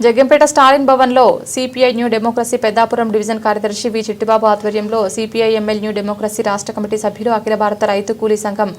జగ్గంపేట స్టాలిన్ భవన్లో CPI new democracy Peddapuram division కార్యదర్శి V Chittibabu ఆధ్వర్యంలో సిపిఐ ఎంఎల్ న్యూ డెమోక్రసీ రాష్ట్ర కమిటీ సభ్యులు అఖిల భారత రైతు కూలీ సంఘం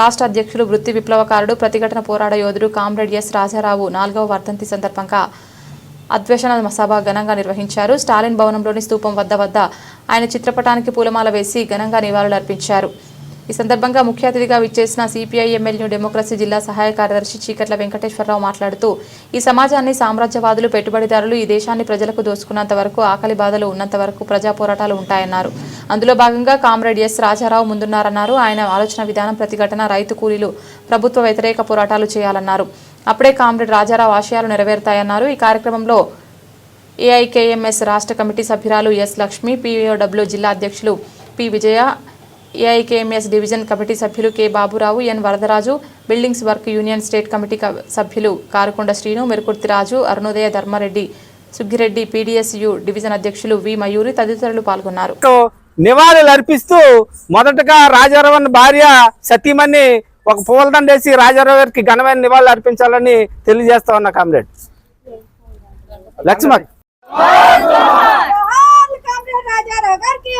రాష్ట్ర అధ్యక్షులు వృత్తి విప్లవకారుడు ప్రతిఘటన పోరాట యోధుడు కామ్రేడ్ ఎస్ రాజారావు నాలుగవ వర్ధంతి సందర్భంగా అద్వేషణ సభ ఘనంగా నిర్వహించారు. స్టాలిన్ భవనంలోని స్తూపం వద్ద వద్ద ఆయన చిత్రపటానికి పూలమాల వేసి ఘనంగా నివాళులర్పించారు. ఈ సందర్భంగా ముఖ్య అతిథిగా విచ్చేసిన సిపిఐ ఎమ్మెల్యే డెమోక్రసీ జిల్లా సహాయ కార్యదర్శి చీకట్ల వెంకటేశ్వరరావు మాట్లాడుతూ ఈ సమాజాన్ని సామ్రాజ్యవాదులు పెట్టుబడిదారులు ఈ దేశాన్ని ప్రజలకు దోసుకున్నంత వరకు ఆకలి బాధలు ఉన్నంత వరకు ప్రజా పోరాటాలు ఉంటాయన్నారు. అందులో భాగంగా కామ్రేడ్ ఎస్ రాజారావు ముందున్నారన్నారు. ఆయన ఆలోచన విధానం ప్రతిఘటన రైతు కూలీలు ప్రభుత్వ వ్యతిరేక పోరాటాలు చేయాలన్నారు. అప్పుడే కామ్రేడ్ రాజారావు ఆశయాలు నెరవేరుతాయన్నారు. ఈ కార్యక్రమంలో ఏఐకేఎంఎస్ రాష్ట్ర కమిటీ సభ్యురాలు ఎస్ లక్ష్మి పిఓడబ్ల్యూ జిల్లా అధ్యక్షులు P Vijaya AIKMS division committee సభ్యులు K Baburao N Varadaraju buildings work union state committee సభ్యులు కారుకొండ శ్రీను మెరుకుర్తిరాజు అరుణోదయ ధర్మారెడ్డి సుగ్గిరెడ్డి పీడీఎస్యు డివిజన్ అధ్యక్షులు వి మయూరి తదితరులు పాల్గొన్నారు. నివాళులు అర్పిస్తూ మొదటగా రాజారావన్ భార్య సతీమణి ఒక పూలదండ వేసి రాజారావు గారికి ఘనమైన నివాళులు అర్పించాలని తెలియజేస్తా ఉన్నా కామ్రేడ్. లక్ష్మ జోహార్ కామ్రేడ్ రాజారావు గారికి.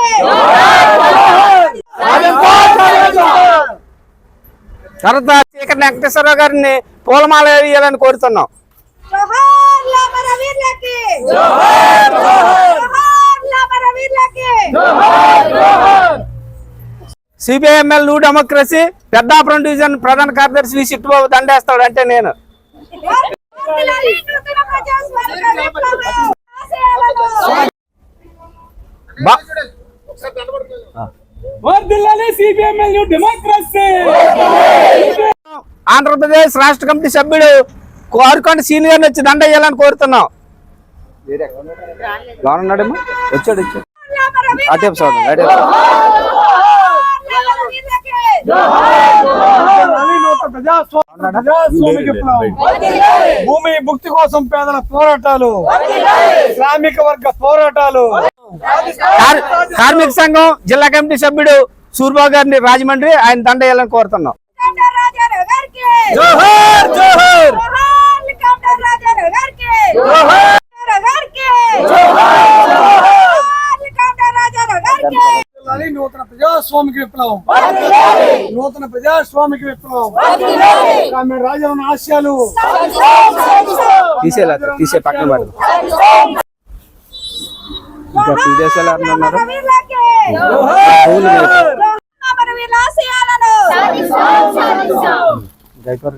తర్వాత చీకటి వెంకటేశ్వరరావు గారిని పూలమాల వేయాలని కోరుతున్నాం. CPIML new democracy Peddapuram division ప్రధాన కార్యదర్శి వి. చిట్టుబాబు దండేస్తాడు అంటే నేను. బా- ఆంధ్రప్రదేశ్ రాష్ట్ర కమిటీ సభ్యుడు కోరుకొండ సీనియర్ వచ్చి దండ వేయాలని కోరుతున్నాం. వచ్చాడు వచ్చాడు. అటే అటే భూమి ముక్తి కోసం పేదల పోరాటాలు శ్రామిక వర్గ పోరాటాలు. కార్మిక సంఘం జిల్లా కమిటీ సభ్యుడు సూర్బాబు గారిని రాజమండ్రి ఆయన దండ వేయాలని కోరుతున్నాం. జోహార్ జోహార్! నూతన ప్రజాస్వామిక విప్లవం. నూతన ప్రజాస్వామిక విప్లవం. రాజవన్ ఆశయాలు. తీసేలా తీసే పక్కన పడదు. ఇంకా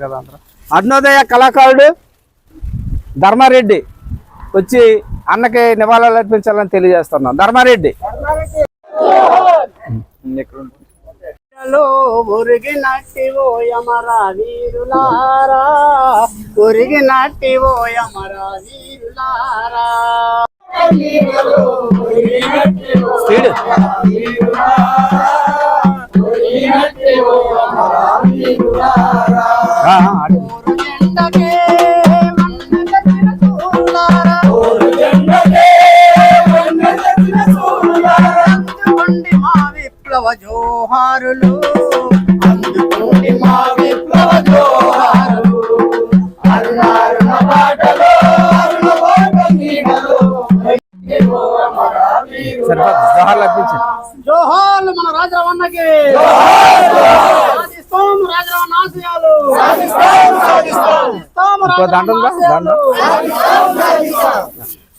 కదా అందరూ. అరుణోదయ కళాకారుడు ధర్మారెడ్డి వచ్చి అన్నకి నివాళులు అర్పించాలని తెలియజేస్తున్నాం. ధర్మారెడ్డి. ఉరిగినట్టి ఓయమరా వీరులారా. ఉరిగినట్టి ఓయమరా వీరులారా. స్పీడ్ ఆడు.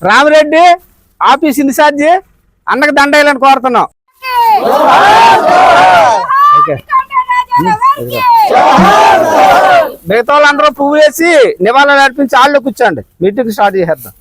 రామిరెడ్డి ఆఫీస్ ఇన్ఛార్జి అన్నకు దండ వేయాలని కోరుతున్నాం. మిగతా వాళ్ళందరూ పువ్వు వేసి నివాళులు నడిపించి ఆళ్ళు కూర్చోండి. మీటింగ్ స్టార్ట్ చేసేద్దాం.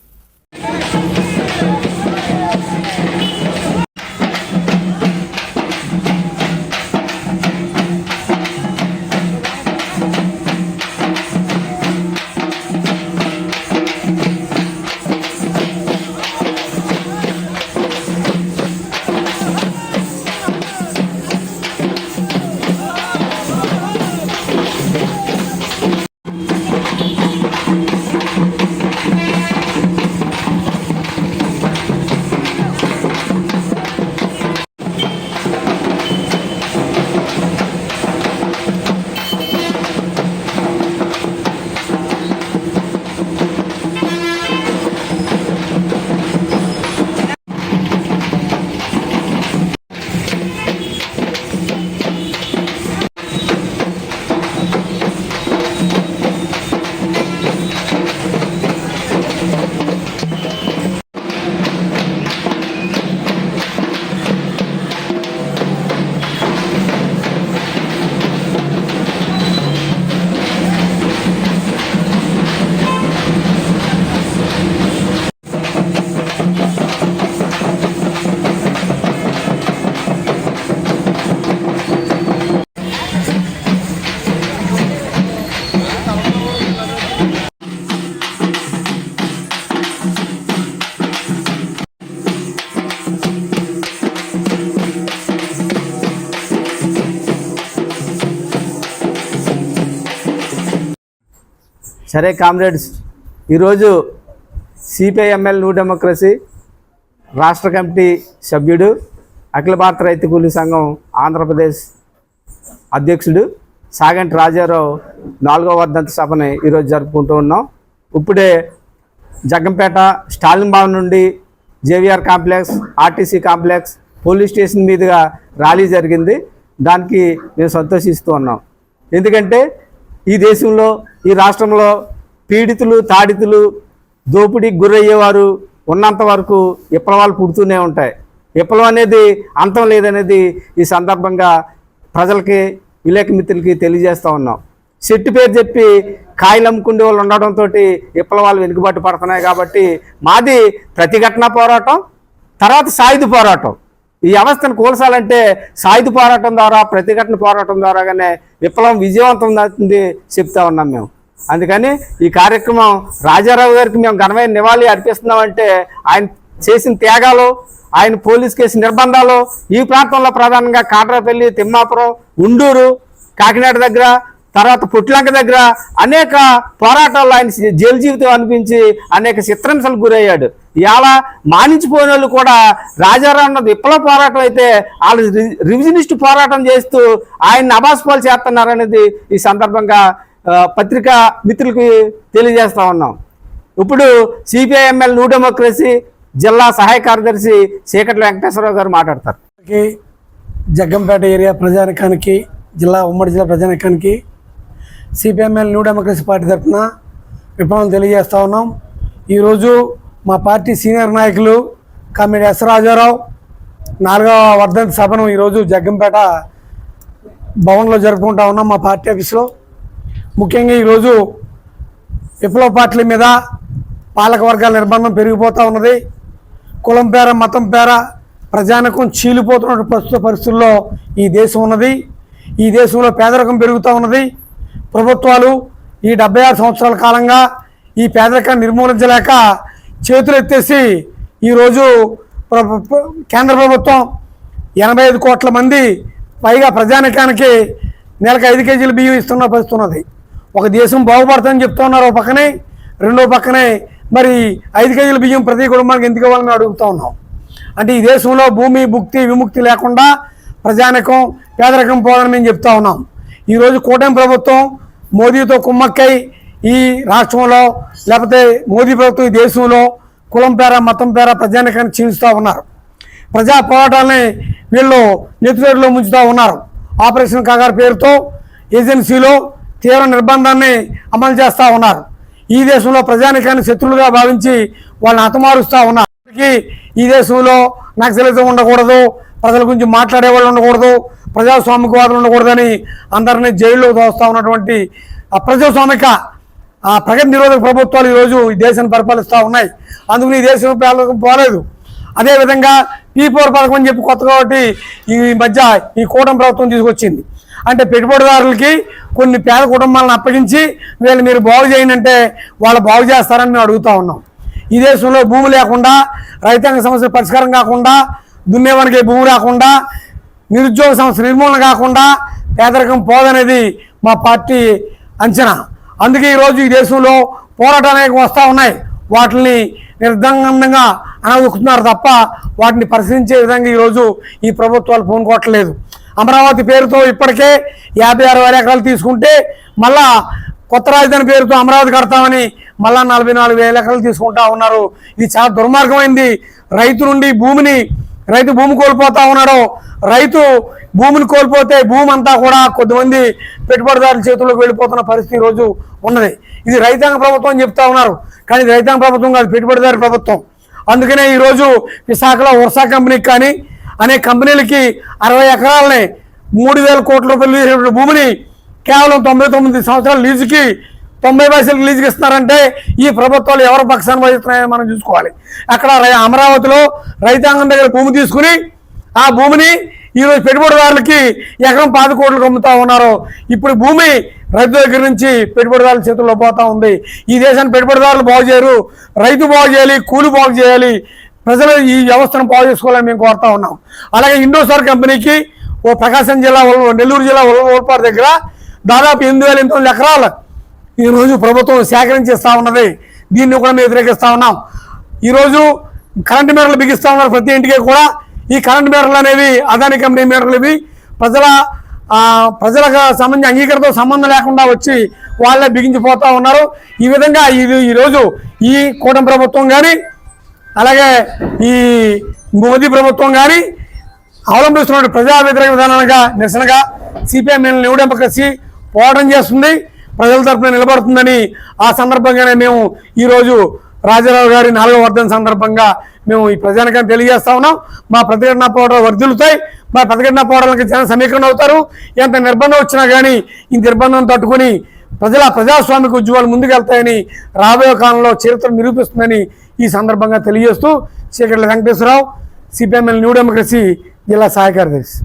సరే కామ్రేడ్స్ ఈరోజు సిపిఐఎంఎల్ న్యూ డెమోక్రసీ రాష్ట్ర కమిటీ సభ్యుడు అఖిల భారత రైతు కూలీ సంఘం ఆంధ్రప్రదేశ్ అధ్యక్షుడు సాగంటి రాజారావు నాలుగో వర్ధంత సభని ఈరోజు జరుపుకుంటూ ఉన్నాం. ఇప్పుడే జగ్గంపేట స్టాలిన్ భవన్ నుండి JVR complex RTC complex police station మీదుగా ర్యాలీ జరిగింది. దానికి మేము సంతోషిస్తూ ఉన్నాం. ఎందుకంటే ఈ దేశంలో ఈ రాష్ట్రంలో పీడితులు తాడితులు దోపిడీకి గురయ్యేవారు ఉన్నంత వరకు విప్లవాలు పుడుతూనే ఉంటాయి. విప్లవం అనేది అంతం లేదనేది ఈ సందర్భంగా ప్రజలకి విలేక మిత్రులకి తెలియజేస్తూ ఉన్నాం. చెట్టు పేరు చెప్పి కాయలు అమ్ముకునే వాళ్ళు ఉండడంతో విప్లవాలు వెనుకబాటు పడుతున్నాయి కాబట్టి మాది ప్రతిఘటన పోరాటం తర్వాత సాయుధ పోరాటం. ఈ వ్యవస్థను కూల్చాలంటే సాయుధ పోరాటం ద్వారా ప్రతిఘటన పోరాటం ద్వారాగానే విప్లవం విజయవంతం అవుతుంది చెప్తా ఉన్నాం మేము. అందుకని ఈ కార్యక్రమం రాజారావు గారికి మేము ఘనమైన నివాళి అర్పిస్తున్నామంటే ఆయన చేసిన త్యాగాలు ఆయన పోలీస్ కేసు నిర్బంధాలు ఈ ప్రాంతంలో ప్రధానంగా కాట్రాపల్లి తిమ్మాపురం ఉండూరు కాకినాడ దగ్గర తర్వాత పుట్లంక దగ్గర అనేక పోరాటాల్లో ఆయన జైలు జీవితం అనిపించి అనేక చిత్రహింసలకు గురయ్యాడు. ఇవాళ మానించిపోయిన వాళ్ళు కూడా రాజారావు అన్నది విప్లవ పోరాటం అయితే వాళ్ళు రివిజనిస్ట్ పోరాటం చేస్తూ ఆయన్ని అబాస్పాలు చేస్తున్నారనేది ఈ సందర్భంగా పత్రికా మిత్రులకి తెలియజేస్తా ఉన్నాం. ఇప్పుడు సిపిఐఎంఎల్ న్యూ డెమోక్రసీ జిల్లా సహాయ కార్యదర్శి చీకట్ల వెంకటేశ్వరరావు గారు మాట్లాడతారు. జగ్గంపేట ఏరియా ప్రజానికానికి జిల్లా ఉమ్మడి జిల్లా ప్రజానికానికి సిపిఎంఎల్ న్యూ డెమోక్రసీ పార్టీ తరఫున విప్లవం తెలియజేస్తా ఉన్నాం. ఈరోజు మా పార్టీ సీనియర్ నాయకులు కామెడీ ఎస్ రాజారావు నాలుగవ వర్ధంతి సభను ఈరోజు జగ్గంపేట భవన్లో జరుపుకుంటా ఉన్నాం మా పార్టీ ఆఫీస్లో. ముఖ్యంగా ఈరోజు విప్లవ పార్టీల మీద పాలక వర్గాల నిర్బంధం పెరిగిపోతూ ఉన్నది. కులం పేర మతం పేర ప్రజానకం చీలిపోతున్న ప్రస్తుత పరిస్థితుల్లో ఈ దేశం ఉన్నది. ఈ దేశంలో పేదరికం పెరుగుతూ ఉన్నది. ప్రభుత్వాలు ఈ డెబ్బై ఆరు సంవత్సరాల కాలంగా ఈ పేదరికాన్ని నిర్మూలించలేక చేతులు ఎత్తేసి ఈరోజు కేంద్ర ప్రభుత్వం ఎనభై ఐదు కోట్ల మంది పైగా ప్రజానికానికి నెలకు ఐదు కేజీలు బియ్యం ఇస్తున్న పరిస్థితి ఉన్నది. ఒక దేశం బాగుపడుతుందని చెప్తున్నారు ఒక పక్కనే రెండో పక్కనే మరి ఐదు కేజీల బియ్యం ప్రతి కుటుంబానికి ఎందుకు ఇవ్వాలని అడుగుతూ ఉన్నాం. అంటే ఈ దేశంలో భూమి భుక్తి విముక్తి లేకుండా ప్రజానికం పేదరికం పోదని మేము చెప్తా ఉన్నాం. ఈరోజు కూటమి ప్రభుత్వం మోదీతో కుమ్మక్కై ఈ రాష్ట్రంలో లేకపోతే మోదీ ప్రభుత్వం ఈ దేశంలో కులం పేర మతం పేర ప్రజానికాన్ని క్షీణిస్తూ ఉన్నారు. ప్రజా పోరాటాలని వీళ్ళు నెత్తివేరులో ముంచుతూ ఉన్నారు. ఆపరేషన్ కాగారు పేరుతో ఏజెన్సీలో తీవ్ర నిర్బంధాన్ని అమలు చేస్తూ ఉన్నారు. ఈ దేశంలో ప్రజానికాన్ని శత్రువులుగా భావించి వాళ్ళని హతమారుస్తూ ఉన్నారు. ఈ దేశంలో నక్సలిజం ఉండకూడదు ప్రజల గురించి మాట్లాడే వాళ్ళు ఉండకూడదు ప్రజాస్వామికవాదులు ఉండకూడదని అందరినీ జైల్లో దోస్తూ ఉన్నటువంటి ప్రజాస్వామిక ఆ ప్రగతి నిరోధక ప్రభుత్వాలు ఈరోజు ఈ దేశాన్ని పరిపాలిస్తూ ఉన్నాయి. అందుకని ఈ దేశం పాలకం పోలేదు. అదేవిధంగా పీ ఫోర్ పథకం అని చెప్పి కొత్త కాబట్టి ఈ మధ్య ఈ కూటమి ప్రభుత్వం తీసుకొచ్చింది. అంటే పెట్టుబడిదారులకి కొన్ని పేద కుటుంబాలను అప్పగించి వీళ్ళు మీరు బాగు చేయనంటే వాళ్ళు బాగు చేస్తారని మేము అడుగుతూ ఉన్నాం. ఈ దేశంలో భూమి లేకుండా రైతాంగ సమస్య పరిష్కారం కాకుండా దున్నేవానికి భూమి రాకుండా నిరుద్యోగ సమస్య నిర్మూలన కాకుండా పేదరికం పోదనేది మా పార్టీ అంచనా. అందుకే ఈరోజు ఈ దేశంలో పోరాటాలు అనేక వస్తూ ఉన్నాయి. వాటిని నిర్దంగంగా అనగొక్కుతున్నారు తప్ప వాటిని పరిశీలించే విధంగా ఈరోజు ఈ ప్రభుత్వాలు పూనుకోవట్లేదు. అమరావతి పేరుతో ఇప్పటికే యాభై ఆరు వేల ఎకరాలు తీసుకుంటే మళ్ళా కొత్త రాజధాని పేరుతో అమరావతి కడతామని మళ్ళా నలభై నాలుగు వేల ఎకరాలు తీసుకుంటా ఉన్నారు. ఇది చాలా దుర్మార్గమైంది. రైతు నుండి భూమిని రైతు భూమి కోల్పోతా ఉన్నాడు. రైతు భూమిని కోల్పోతే భూమి అంతా కూడా కొద్దిమంది పెట్టుబడిదారుల చేతుల్లోకి వెళ్ళిపోతున్న పరిస్థితి ఈరోజు ఉన్నది. ఇది రైతాంగ ప్రభుత్వం అని చెప్తా ఉన్నారు. కానీ ఇది రైతాంగ ప్రభుత్వం కాదు పెట్టుబడిదారు ప్రభుత్వం. అందుకనే ఈరోజు విశాఖలో వర్షా కంపెనీకి కానీ అనేక కంపెనీలకి అరవై ఎకరాలని మూడు వేల కోట్ల రూపాయలు భూమిని కేవలం తొంభై తొమ్మిది సంవత్సరాల లీజుకి తొంభై పైసలకు లీజుకి ఇస్తున్నారంటే ఈ ప్రభుత్వాలు ఎవరి పక్షాన్ని వహిస్తున్నాయని మనం చూసుకోవాలి. అక్కడ రై- అమరావతిలో రైతాంగం దగ్గర భూమి తీసుకుని ఆ భూమిని ఈరోజు పెట్టుబడిదారులకి ఎకరం పాతి కోట్లకు అమ్ముతా ఉన్నారు. ఇప్పుడు భూమి రైతు దగ్గర నుంచి పెట్టుబడిదారుల చేతుల్లో పోతా ఉంది. ఈ దేశాన్ని పెట్టుబడిదారులు బాగు చేయరు. రైతు బాగు చేయాలి కూలి బాగు చేయాలి. ప్రజలు ఈ వ్యవస్థను బాగు చేసుకోవాలని మేము కోరుతా ఉన్నాం. అలాగే ఇండోసార్ కంపెనీకి ఓ ప్రకాశం జిల్లా నెల్లూరు జిల్లా ఉల్- దగ్గర దాదాపు ఎనిమిది వేల ఎనిమిది వందల ఎకరాలు ఈరోజు ప్రభుత్వం సేకరించేస్తూ ఉన్నది. దీన్ని కూడా మేము వ్యతిరేకిస్తూ ఉన్నాం. ఈరోజు కరెంటు మీటర్లు బిగిస్తూ ఉన్నారు ప్రతి ఇంటికి కూడా. ఈ కరెంటు మీటర్లు అనేవి అదాని కంపెనీ మీటర్లు ఇవి. ప్రజల ప్రజలకు సంబంధించి అంగీకారంతో సంబంధం లేకుండా వచ్చి వాళ్ళే బిగించిపోతూ ఉన్నారు. ఈ విధంగా ఇది ఈరోజు ఈ కూటమి ప్రభుత్వం కానీ అలాగే ఈ మోదీ ప్రభుత్వం కానీ అవలంబిస్తున్న ప్రజా వ్యతిరేక విధానాలుగా నిరసనగా సిపిఎం న్యూ డెమోక్రసీ పోరాటం చేస్తుంది. ప్రజల తరఫున నిలబడుతుందని ఆ సందర్భంగానే మేము ఈరోజు రాజారావు గారి నాలుగో వర్ధన సందర్భంగా మేము ఈ ప్రజానికాన్ని తెలియజేస్తా ఉన్నాం. మా ప్రతిఘటన పోరాటాలు వర్ధిల్లుతాయి. మా ప్రతిఘటన పోరాటాలకి జన సమీకరణ అవుతారు. ఎంత నిర్బంధం వచ్చినా కానీ ఈ నిర్బంధం తట్టుకుని ప్రజల ప్రజాస్వామిక ఉద్యమాలు ముందుకెళ్తాయని రాబోయే కాలంలో చరిత్ర నిరూపిస్తుందని ఈ సందర్భంగా తెలియజేస్తూ Cheekatla Venkateswararao CPML new democracy జిల్లా సహాయ కార్యదర్శి